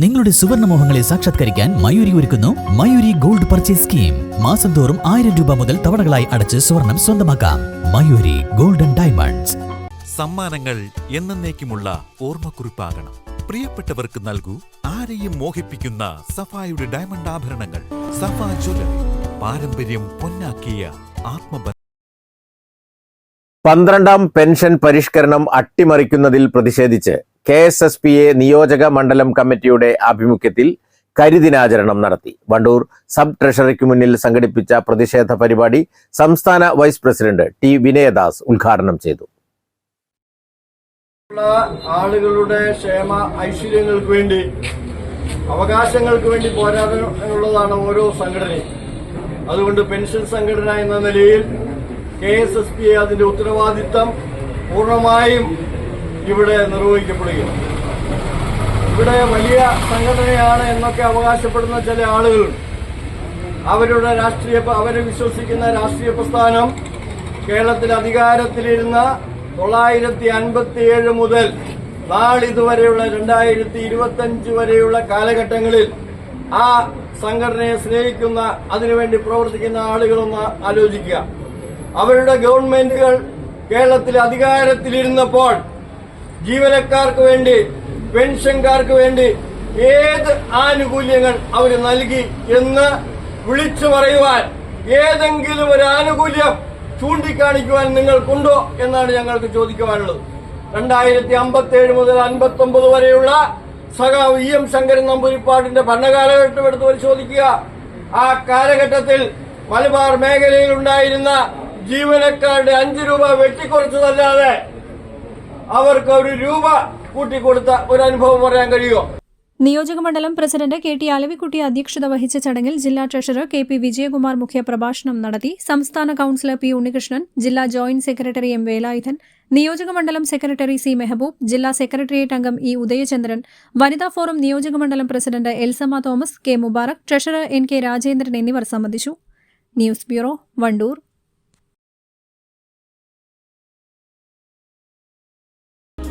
നിങ്ങളുടെ സുവർണ മോഹങ്ങളെ സാക്ഷാത്കരിക്കാൻ മയൂരി ഒരുക്കുന്നു മയൂരി ഗോൾഡ് പർച്ചേസ് സ്കീം. മാസം തോറും ആയിരം രൂപ മുതൽ തവണകളായി അടച്ച് സ്വർണം സ്വന്തമാക്കാം. Mayuri golden diamonds. സമ്മാനങ്ങൾ എന്നേക്കുമുള്ള ഓർമ്മക്കുറിപ്പാകണം. പ്രിയപ്പെട്ടവർക്ക് നൽകൂ ആരെയും മോഹിപ്പിക്കുന്ന സഫായുടെ ഡയമണ്ട് ആഭരണങ്ങൾ. സഫ ജ്വല്ലറി പാരമ്പര്യം പൊന്നാക്കിയ ആത്മബന്ധം പന്ത്രണ്ടാം പെൻഷൻ പരിഷ്കരണം അട്ടിമറിക്കുന്നതിൽ പ്രതിഷേധിച്ച് K S S P A നിയോജക മണ്ഡലം കമ്മിറ്റിയുടെ ആഭിമുഖ്യത്തിൽ കരിദിനാചരണം നടത്തി. വണ്ടൂർ സബ് ട്രഷറിക്ക് മുന്നിൽ സംഘടിപ്പിച്ച പ്രതിഷേധ പരിപാടി സംസ്ഥാന വൈസ് പ്രസിഡന്റ് ടി വിനയദാസ് ഉദ്ഘാടനം ചെയ്തു. ആളുകളുടെ ക്ഷേമ ഐശ്വര്യങ്ങൾക്ക് വേണ്ടി അവകാശങ്ങൾക്ക് വേണ്ടി പോരാടാനുള്ളതാണ് ഓരോ സംഘടനയും. അതുകൊണ്ട് പെൻഷൻ സംഘടന എന്ന നിലയിൽ കെ എസ് എസ് പി അതിന്റെ ഉത്തരവാദിത്തം പൂർണമായും ഇവിടെ നിർവഹിക്കപ്പെടുകയാണ്. ഇവിടെ വലിയ സംഘടനയാണ് എന്നൊക്കെ അവകാശപ്പെടുന്ന ചില ആളുകളുണ്ട് അവരുടെ രാഷ്ട്രീയ അവരെ വിശ്വസിക്കുന്ന രാഷ്ട്രീയ പ്രസ്ഥാനം കേരളത്തിൽ അധികാരത്തിലിരുന്ന തൊള്ളായിരത്തി അൻപത്തി ഏഴ് മുതൽ നാളിതുവരെയുള്ള രണ്ടായിരത്തി ഇരുപത്തി അഞ്ച് വരെയുള്ള കാലഘട്ടങ്ങളിൽ ആ സംഘടനയെ സ്നേഹിക്കുന്ന അതിനുവേണ്ടി പ്രവർത്തിക്കുന്ന ആളുകളൊന്ന് ആലോചിക്കുക. അവരുടെ ഗവൺമെന്റുകൾ കേരളത്തിൽ അധികാരത്തിലിരുന്നപ്പോൾ ജീവനക്കാർക്ക് വേണ്ടി പെൻഷൻകാർക്ക് വേണ്ടി ഏത് ആനുകൂല്യങ്ങൾ അവർ നൽകി എന്ന് വിളിച്ചു പറയുവാൻ ഏതെങ്കിലും ഒരു ആനുകൂല്യം ചൂണ്ടിക്കാണിക്കുവാൻ നിങ്ങൾക്കുണ്ടോ എന്നാണ് ഞങ്ങൾക്ക് ചോദിക്കുവാനുള്ളത്. രണ്ടായിരത്തി അമ്പത്തി ഏഴ് മുതൽ അൻപത്തി ഒമ്പത് വരെയുള്ള സഖാവ് ഇ എം ശങ്കരൻ നമ്പൂരിപ്പാടിന്റെ ഭരണകാലഘട്ടം എടുത്ത് പരിശോധിക്കുക. ആ കാലഘട്ടത്തിൽ മലബാർ മേഖലയിൽ ഉണ്ടായിരുന്ന ജീവനക്കാരുടെ അഞ്ചു രൂപ വെട്ടിക്കുറച്ചതല്ലാതെ അവർക്ക് ഒരു രൂപ കൂട്ടിക്കൊടുത്ത ഒരു അനുഭവം പറയാൻ കഴിയുമോ? നിയോജക മണ്ഡലം പ്രസിഡന്റ് കെ ടി അലവിക്കുട്ടി അധ്യക്ഷത വഹിച്ച ചടങ്ങിൽ ജില്ലാ ട്രഷറർ കെ പി വിജയകുമാർ മുഖ്യപ്രഭാഷണം നടത്തി സംസ്ഥാന കൌൺസിലർ പി ഉണ്ണികൃഷ്ണൻ ജില്ലാ ജോയിന്റ് സെക്രട്ടറി എം വേലായുധൻ നിയോജക മണ്ഡലം സെക്രട്ടറി സി മെഹബൂബ് ജില്ലാ സെക്രട്ടേറിയറ്റ് അംഗം ഇ ഉദയചന്ദ്രൻ വനിതാ ഫോറം നിയോജക മണ്ഡലം president Elsamma Thomas K Mubarak treasurer N K Rajendran എന്നിവർ സംബന്ധിച്ചു. News bureau Wandoor.